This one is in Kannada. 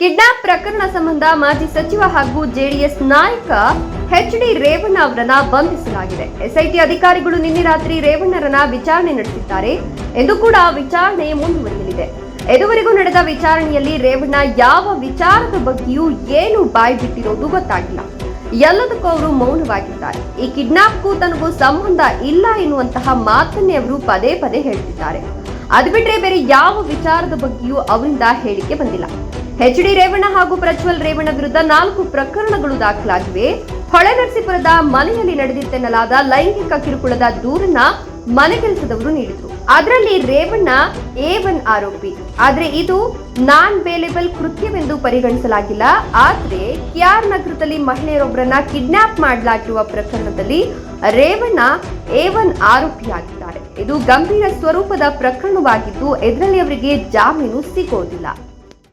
ಕಿಡ್ನಾಪ್ ಪ್ರಕರಣ ಸಂಬಂಧ ಮಾಜಿ ಸಚಿವ ಹಾಗೂ ಜೆಡಿಎಸ್ ನಾಯಕ ಎಚ್ ಡಿ ರೇವಣ್ಣ ಅವರನ್ನ ಬಂಧಿಸಲಾಗಿದೆ. ಎಸ್ಐಟಿ ಅಧಿಕಾರಿಗಳು ನಿನ್ನೆ ರಾತ್ರಿ ರೇವಣ್ಣರನ್ನ ವಿಚಾರಣೆ ನಡೆಸಿದ್ದಾರೆ ಎಂದು ಕೂಡ ವಿಚಾರಣೆ ಮುಂದುವರಿಯಲಿದೆ. ಇದುವರೆಗೂ ನಡೆದ ವಿಚಾರಣೆಯಲ್ಲಿ ರೇವಣ್ಣ ಯಾವ ವಿಚಾರದ ಬಗ್ಗೆಯೂ ಏನು ಬಾಯಿ ಬಿಟ್ಟಿರೋದು ಗೊತ್ತಾಗಿಲ್ಲ. ಎಲ್ಲದಕ್ಕೂ ಅವರು ಮೌನವಾಗಿದ್ದಾರೆ. ಈ ಕಿಡ್ನಾಪ್ಗೂ ತನಗೂ ಸಂಬಂಧ ಇಲ್ಲ ಎನ್ನುವಂತಹ ಮಾತನ್ನೇ ಅವರು ಪದೇ ಪದೇ ಹೇಳ್ತಿದ್ದಾರೆ. ಅದು ಬಿಟ್ರೆ ಬೇರೆ ಯಾವ ವಿಚಾರದ ಬಗ್ಗೆಯೂ ಅವರಿಂದ ಹೇಳಿಕೆ ಬಂದಿಲ್ಲ. ಎಚ್ ಡಿ ರೇವಣ್ಣ ಹಾಗೂ ಪ್ರಜ್ವಲ್ ರೇವಣ್ಣ ವಿರುದ್ಧ ನಾಲ್ಕು ಪ್ರಕರಣಗಳು ದಾಖಲಾಗಿವೆ. ಹೊಳೆನರಸೀಪುರದ ಮನೆಯಲ್ಲಿ ನಡೆದಿತ್ತೆನ್ನಲಾದ ಲೈಂಗಿಕ ಕಿರುಕುಳದ ದೂರನ್ನ ಮನೆ ಕೆಲಸದವರು ನೀಡಿದ್ರು. ಅದರಲ್ಲಿ ರೇವಣ್ಣ ಎ ಒನ್ ಆರೋಪಿ. ಆದ್ರೆ ಇದು ನಾನ್ ಬೇಲೆಬಲ್ ಕೃತ್ಯವೆಂದು ಪರಿಗಣಿಸಲಾಗಿಲ್ಲ. ಆದ್ರೆ ಕ್ಯಾರ್ ನಗರದಲ್ಲಿ ಮಹಿಳೆಯರೊಬ್ಬರನ್ನ ಕಿಡ್ನಾಪ್ ಮಾಡಲಾಗಿರುವ ಪ್ರಕರಣದಲ್ಲಿ ರೇವಣ್ಣ ಎ ಒನ್ ಆರೋಪಿಯಾಗಿದ್ದಾರೆ ಇದು ಗಂಭೀರ ಸ್ವರೂಪದ ಪ್ರಕರಣವಾಗಿದ್ದು ಇದರಲ್ಲಿ ಅವರಿಗೆ ಜಾಮೀನು ಸಿಗೋದಿಲ್ಲ.